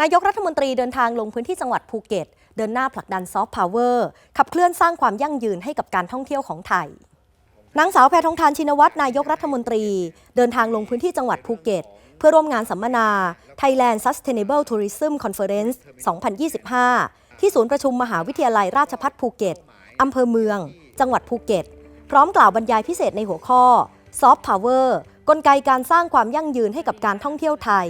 นายกรัฐมนตรีเดินทางลงพื้นที่จังหวัดภูเก็ต เดินหน้าผลักดันซอฟต์พาวเวอร์ขับเคลื่อนสร้างความยั่งยืนให้กับการท่องเที่ยวของไทยนางสาวแพทองทานชินวัตรนายกรัฐมนตรี เดินทางลงพื้นที่จังหวัดภูเก็ต เพื่อร่วมงานสัมมนา Thailand Sustainable Tourism Conference 2025 ที่ศูนย์ประชุมมหาวิทยาลัยราชภัฏภูเก็ตอำเภอเมือง จังหวัดภูเก็ต พร้อมกล่าวบรรยายพิเศษในหัวข้อ Soft Power กลไกการสร้างความยั่งยืนให้กับการท่องเที่ยวไทย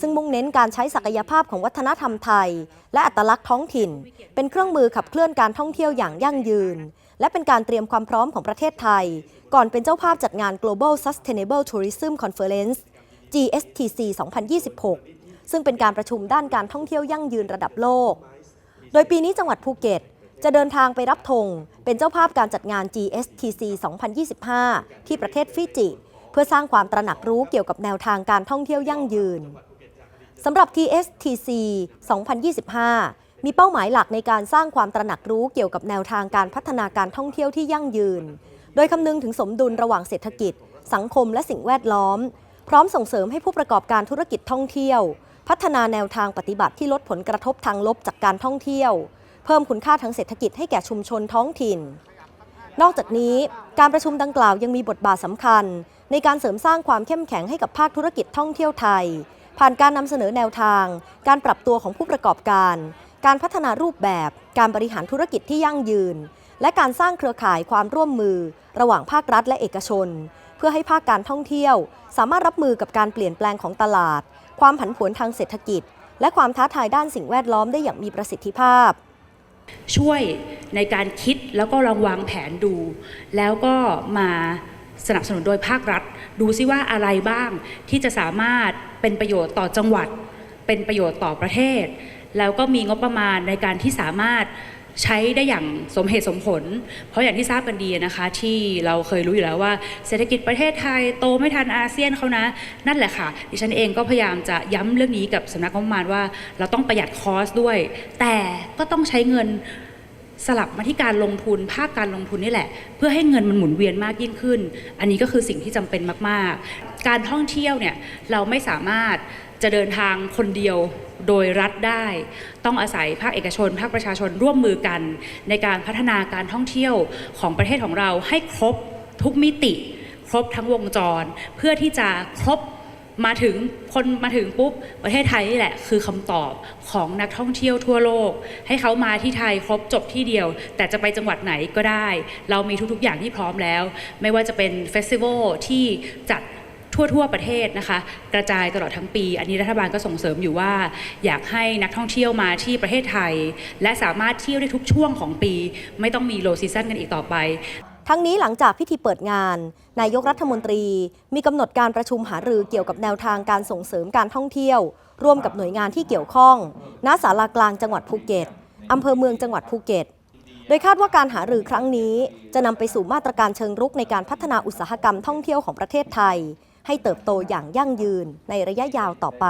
ซึ่งมุ่งเน้นการใช้ศักยภาพของวัฒนธรรมไทย และอัตลักษณ์ท้องถิ่น เป็นเครื่องมือขับเคลื่อนการท่องเที่ยวอย่างยั่งยืน และเป็นการเตรียมความพร้อมของประเทศไทย ก่อนเป็นเจ้าภาพจัดงาน Global Sustainable Tourism Conference GSTC 2026 ซึ่งเป็นการประชุมด้านการท่องเที่ยวยั่งยืนระดับโลก โดยปีนี้จังหวัดภูเก็ต จะเดินทางไปรับธงเป็นเจ้าภาพการจัดงาน GSTC 2025 ที่ประเทศฟิจิ เพื่อสร้างความตระหนักรู้เกี่ยวกับแนวทางการท่องเที่ยวยั่งยืนสำหรับ TSTC 2025 มีเป้าหมายหลักในการสร้างความตระหนักรู้เกี่ยวกับแนวทางการพัฒนาการท่องเที่ยวที่ยั่งยืน โดยคำนึงถึงสมดุลระหว่างเศรษฐกิจ สังคมและสิ่งแวดล้อม พร้อมส่งเสริมให้ผู้ประกอบการธุรกิจท่องเที่ยว พัฒนาแนวทางปฏิบัติที่ลดผลกระทบทางลบจากการท่องเที่ยว เพิ่มคุณค่าทางเศรษฐกิจให้แก่ชุมชนท้องถิ่น นอกจากนี้การประชุมดังกล่าวยังมีบทบาทสำคัญ ในการเสริมสร้างความเข้มแข็งให้กับภาคธุรกิจท่องเที่ยวไทย ผ่านการนำเสนอแนวทาง การปรับตัวของผู้ประกอบการ การพัฒนารูปแบบ การบริหารธุรกิจที่ยั่งยืน และการสร้างเครือข่ายความร่วมมือ ระหว่างภาครัฐและเอกชน เพื่อให้ภาคการท่องเที่ยว สามารถรับมือกับการเปลี่ยนแปลงของตลาด ความผันผวนทางเศรษฐกิจ และความท้าทายด้านสิ่งแวดล้อมได้อย่างมีประสิทธิภาพ ช่วยในการคิดแล้วก็ลองวางแผนดู แล้วก็มาสนับสนุนโดยภาครัฐ ดูซิว่าอะไรบ้างที่จะสามารถเป็นประโยชน์ต่อจังหวัด เป็นประโยชน์ต่อประเทศ แล้วก็มีงบประมาณในการที่สามารถ ใช้ได้อย่างสมเหตุสมผล เพราะอย่างที่ทราบกันดีนะคะ ที่เราเคยรู้อยู่แล้วว่า เศรษฐกิจประเทศไทยโตไม่ทันอาเซียนเขานะ นั่นแหละค่ะ ดิฉันเองก็พยายามจะย้ำเรื่องนี้กับสำนักงบประมาณว่า เราต้องประหยัดคอสด้วย แต่ก็ต้องใช้เงิน สลับมาที่การลงทุนภาคการลงทุนนี่แหละ เพื่อให้เงินมันหมุนเวียนมากยิ่งขึ้น อันนี้ก็คือสิ่งที่จำเป็นมากๆ การท่องเที่ยวเนี่ยเราไม่สามารถจะเดินทางคนเดียวโดยรัฐได้ ต้องอาศัยภาคเอกชน ภาคประชาชนร่วมมือกัน ในการพัฒนาการท่องเที่ยวของประเทศของเราให้ครบทุกมิติ ครบทั้งวงจร เพื่อที่จะครบ มาถึงคนมาถึงปุ๊บประเทศไทยนี่แหละ คือคำตอบของนักท่องเที่ยวทั่วโลก ให้เขามาที่ไทยครบจบที่เดียว แต่จะไปจังหวัดไหนก็ได้ เรามีทุกๆอย่างที่พร้อมแล้ว ไม่ว่าจะเป็นเฟสติวัลที่จัดทั่วทั่วๆประเทศนะคะ กระจายตลอดทั้งปี อันนี้รัฐบาลก็ส่งเสริมอยู่ว่า อยากให้นักท่องเที่ยวมาที่ประเทศไทย และสามารถเที่ยวได้ทุกช่วงของปี ไม่ต้องมีโลซีซันกันอีกต่อไป ทั้งนี้หลังจากพิธีเปิดงาน นายกรัฐมนตรีมีกำหนดการประชุมหารือเกี่ยวกับแนวทางการส่งเสริมการท่องเที่ยว ร่วมกับหน่วยงานที่เกี่ยวข้อง ณ ศาลากลางจังหวัดภูเก็ตอำเภอเมืองจังหวัดภูเก็ต โดยคาดว่าการหารือครั้งนี้จะนำไปสู่มาตรการเชิงรุกในการพัฒนาอุตสาหกรรมท่องเที่ยวของประเทศไทย ให้เติบโตอย่างยั่งยืนในระยะยาวต่อไป